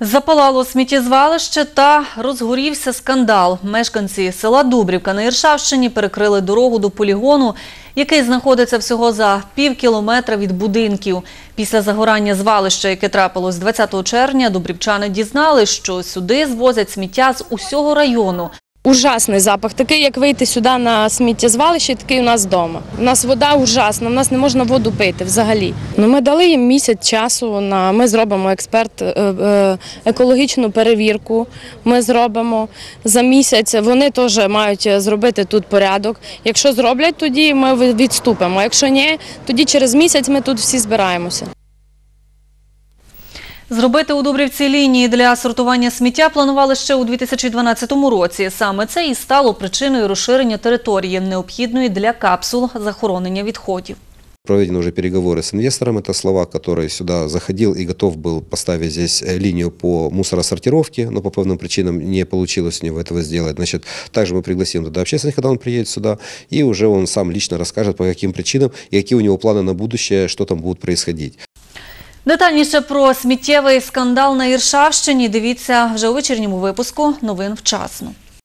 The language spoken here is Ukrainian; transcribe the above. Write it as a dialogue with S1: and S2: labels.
S1: Запалало сміттєзвалище та розгорівся скандал. Мешканці села Дубрівка на Іршавщині перекрили дорогу до полігону, який знаходиться всього за пів кілометра від будинків. Після загорання звалища, яке трапилось 20 червня, дубрівчани дізнали, що сюди звозять сміття з усього району.
S2: Ужасний запах, такий, як вийти сюди на сміттєзвалище, такий у нас вдома. У нас вода ужасна, у нас не можна воду пити взагалі. Ну, ми дали їм місяць часу. На ми зробимо експерт е, е, екологічну перевірку. Ми зробимо за місяць. Вони теж мають зробити тут порядок. Якщо зроблять, тоді ми відступимо. Якщо ні, тоді через місяць ми тут всі збираємося.
S1: Зробити у Дубрівці лінії для сортування сміття планували ще у 2012 році. Саме це і стало причиною розширення території, необхідної для капсул захоронення відходів.
S3: Проведены уже переговоры с инвестором. Это слова, который сюда заходил и готов был поставить здесь э, линию по мусоросортировке, но по певным причинам не получилось у него этого сделать. Значит, также мы пригласим туда общественных, когда он приедет сюда, и уже он сам лично расскажет, по каким причинам и какие у него планы на будущее, что там будет происходить.
S1: Детальніше про сміттєвий скандал на Іршавщині дивіться вже у вечірньому випуску новин вчасно.